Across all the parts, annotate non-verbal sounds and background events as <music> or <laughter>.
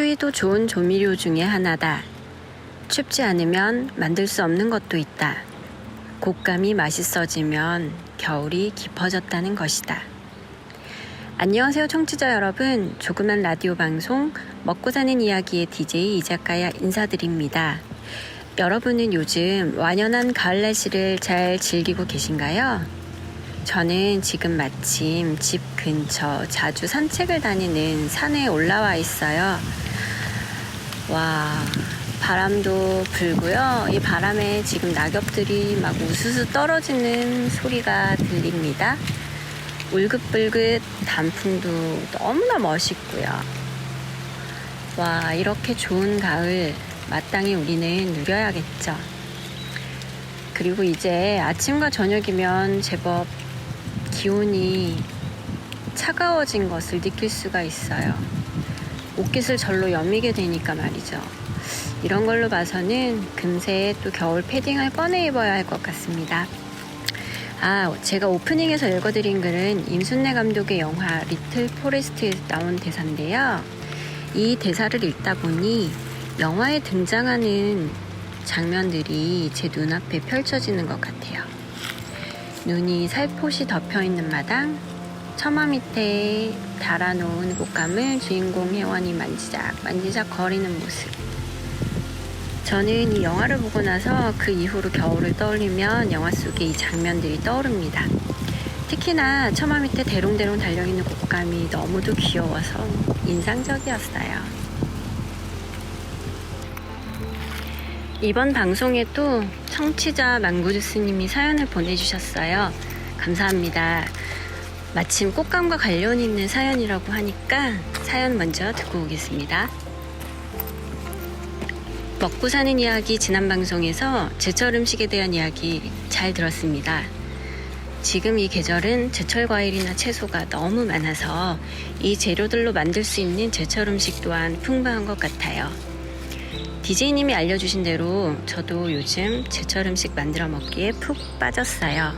추위도 좋은 조미료 중에 하나다. 춥지 않으면 만들 수 없는 것도 있다. 곶감이 맛있어지면 겨울이 깊어졌다는 것이다. 안녕하세요, 청취자 여러분. 조그만 라디오 방송 먹고 사는 이야기의 DJ 이작가야 인사드립니다. 여러분은 요즘 완연한 가을 날씨를 잘 즐기고 계신가요? 저는 지금 마침 집 근처 자주 산책을 다니는 산에 올라와 있어요. 와, 바람도 불고요. 이 바람에 지금 낙엽들이 막 우수수 떨어지는 소리가 들립니다. 울긋불긋 단풍도 너무나 멋있고요. 와, 이렇게 좋은 가을 마땅히 우리는 누려야겠죠. 그리고 이제 아침과 저녁이면 제법 기온이 차가워진 것을 느낄 수가 있어요. 옷깃을 절로 여미게 되니까 말이죠. 이런 걸로 봐서는 금세 또 겨울 패딩을 꺼내 입어야 할 것 같습니다. 아, 제가 오프닝에서 읽어드린 글은 임순례 감독의 영화 리틀 포레스트에 나온 대사인데요. 이 대사를 읽다 보니 영화에 등장하는 장면들이 제 눈앞에 펼쳐지는 것 같아요. 눈이 살포시 덮여 있는 마당, 처마 밑에 달아놓은 곶감을 주인공 혜원이 만지작 만지작 거리는 모습. 저는 이 영화를 보고 나서 그 이후로 겨울을 떠올리면 영화 속의 이 장면들이 떠오릅니다. 특히나 처마 밑에 대롱대롱 달려있는 곶감이 너무도 귀여워서 인상적이었어요. 이번 방송에도 청취자 망구주스님이 사연을 보내주셨어요. 감사합니다. 마침 꽃감과 관련 있는 사연이라고 하니까 사연 먼저 듣고 오겠습니다. 먹고 사는 이야기 지난 방송에서 제철 음식에 대한 이야기 잘 들었습니다. 지금 이 계절은 제철 과일이나 채소가 너무 많아서 이 재료들로 만들 수 있는 제철 음식 또한 풍부한 것 같아요. DJ님이 알려주신 대로 저도 요즘 제철 음식 만들어 먹기에 푹 빠졌어요.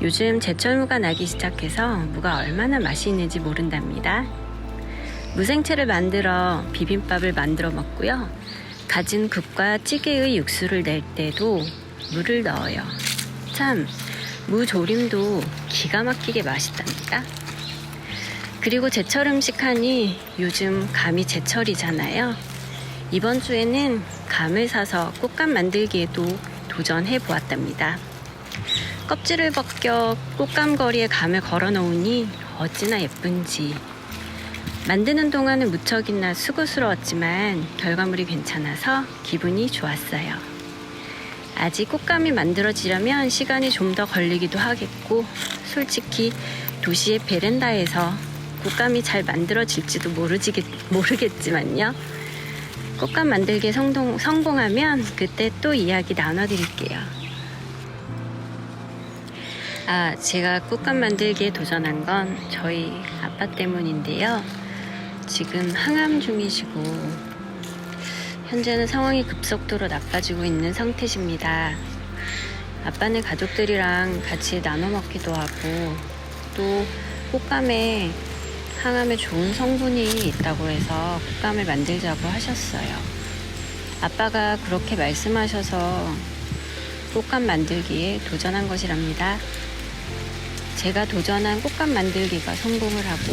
요즘 제철 무가 나기 시작해서 무가 얼마나 맛이 있는지 모른답니다. 무생채를 만들어 비빔밥을 만들어 먹고요. 가진 국과 찌개의 육수를 낼 때도 물을 넣어요. 참, 무 조림도 기가 막히게 맛있답니다. 그리고 제철 음식 하니 요즘 감이 제철이잖아요. 이번 주에는 감을 사서 꽃감 만들기에도 도전해 보았답니다. 껍질을 벗겨 꽃감 거리에 감을 걸어 놓으니 어찌나 예쁜지. 만드는 동안은 무척이나 수고스러웠지만 결과물이 괜찮아서 기분이 좋았어요. 아직 꽃감이 만들어지려면 시간이 좀 더 걸리기도 하겠고, 솔직히 도시의 베란다에서 꽃감이 잘 만들어질지도 모르지, 모르겠지만요. 꽃감 만들기에 성공, 성공하면 그때 또 이야기 나눠드릴게요. 아, 제가 꽃감 만들기에 도전한 건 저희 아빠 때문인데요. 지금 항암 중이시고, 현재는 상황이 급속도로 나빠지고 있는 상태십니다. 아빠는 가족들이랑 같이 나눠 먹기도 하고, 또 꽃감에 항암에 좋은 성분이 있다고 해서 꽃감을 만들자고 하셨어요. 아빠가 그렇게 말씀하셔서 꽃감 만들기에 도전한 것이랍니다. 제가 도전한 꽃감 만들기가 성공을 하고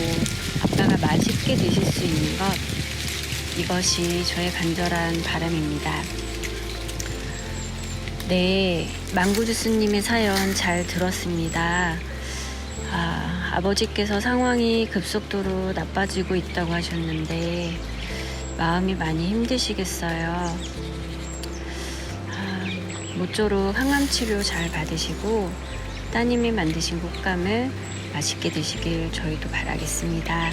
아빠가 맛있게 드실 수 있는 것, 이것이 저의 간절한 바람입니다. 네, 망구주스님의 사연 잘 들었습니다. 아, 아버지께서 상황이 급속도로 나빠지고 있다고 하셨는데 마음이 많이 힘드시겠어요. 아, 모쪼록 항암 치료 잘 받으시고 따님이 만드신 곶감을 맛있게 드시길 저희도 바라겠습니다.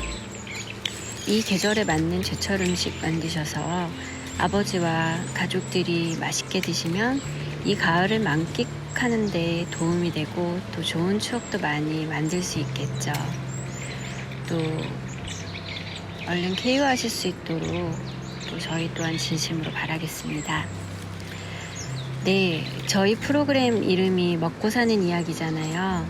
이 계절에 맞는 제철 음식 만드셔서 아버지와 가족들이 맛있게 드시면 이 가을을 만끽 하는데 도움이 되고 또 좋은 추억도 많이 만들 수 있겠죠. 또 얼른 KO하실 수 있도록 또 저희 또한 진심으로 바라겠습니다. 네, 저희 프로그램 이름이 먹고 사는 이야기잖아요.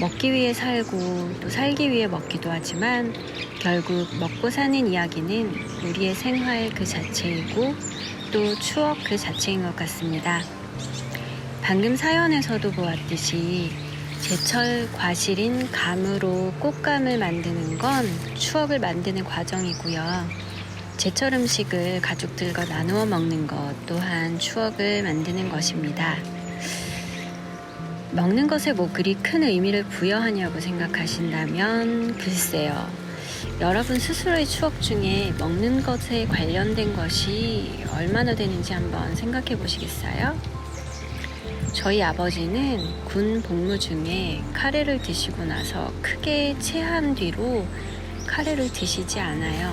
먹기 위해 살고 또 살기 위해 먹기도 하지만 결국 먹고 사는 이야기는 우리의 생활 그 자체이고 또 추억 그 자체인 것 같습니다. 방금 사연에서도 보았듯이 제철 과실인 감으로 꽃감을 만드는 건 추억을 만드는 과정이고요. 제철 음식을 가족들과 나누어 먹는 것 또한 추억을 만드는 것입니다. 먹는 것에 뭐 그리 큰 의미를 부여하냐고 생각하신다면 글쎄요. 여러분 스스로의 추억 중에 먹는 것에 관련된 것이 얼마나 되는지 한번 생각해 보시겠어요? 저희 아버지는 군 복무 중에 카레를 드시고 나서 크게 체한 뒤로 카레를 드시지 않아요.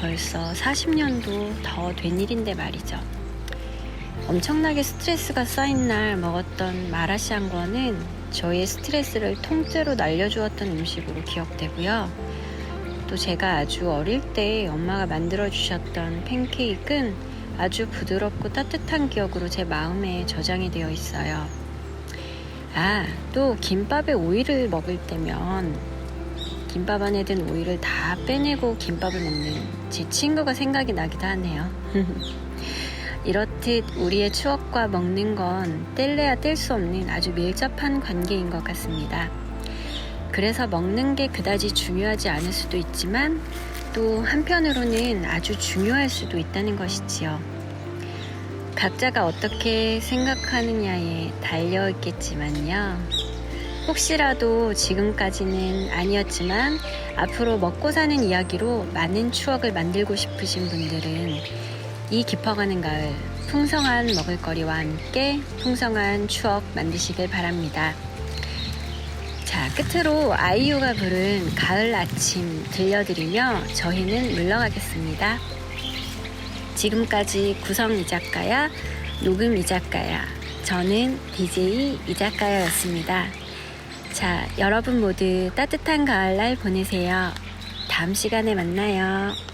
벌써 40년도 더 된 일인데 말이죠. 엄청나게 스트레스가 쌓인 날 먹었던 마라샹궈는 저의 스트레스를 통째로 날려주었던 음식으로 기억되고요. 또 제가 아주 어릴 때 엄마가 만들어 주셨던 팬케이크는 아주 부드럽고 따뜻한 기억으로 제 마음에 저장이 되어 있어요. 아, 또 김밥에 오이를 먹을 때면 김밥 안에 든 오이를 다 빼내고 김밥을 먹는 제 친구가 생각이 나기도 하네요. <laughs> 이렇듯 우리의 추억과 먹는 건 뗄래야 뗄 수 없는 아주 밀접한 관계인 것 같습니다. 그래서 먹는 게 그다지 중요하지 않을 수도 있지만 또 한편으로는 아주 중요할 수도 있다는 것이지요. 각자가 어떻게 생각하느냐에 달려 있겠지만요. 혹시라도 지금까지는 아니었지만 앞으로 먹고 사는 이야기로 많은 추억을 만들고 싶으신 분들은 이 깊어가는 가을 풍성한 먹을거리와 함께 풍성한 추억 만드시길 바랍니다. 자, 끝으로 아이유가 부른 가을 아침 들려드리며 저희는 물러가겠습니다. 지금까지 구성 이작가야, 녹음 이작가야, 저는 DJ 이작가야였습니다. 자, 여러분 모두 따뜻한 가을날 보내세요. 다음 시간에 만나요.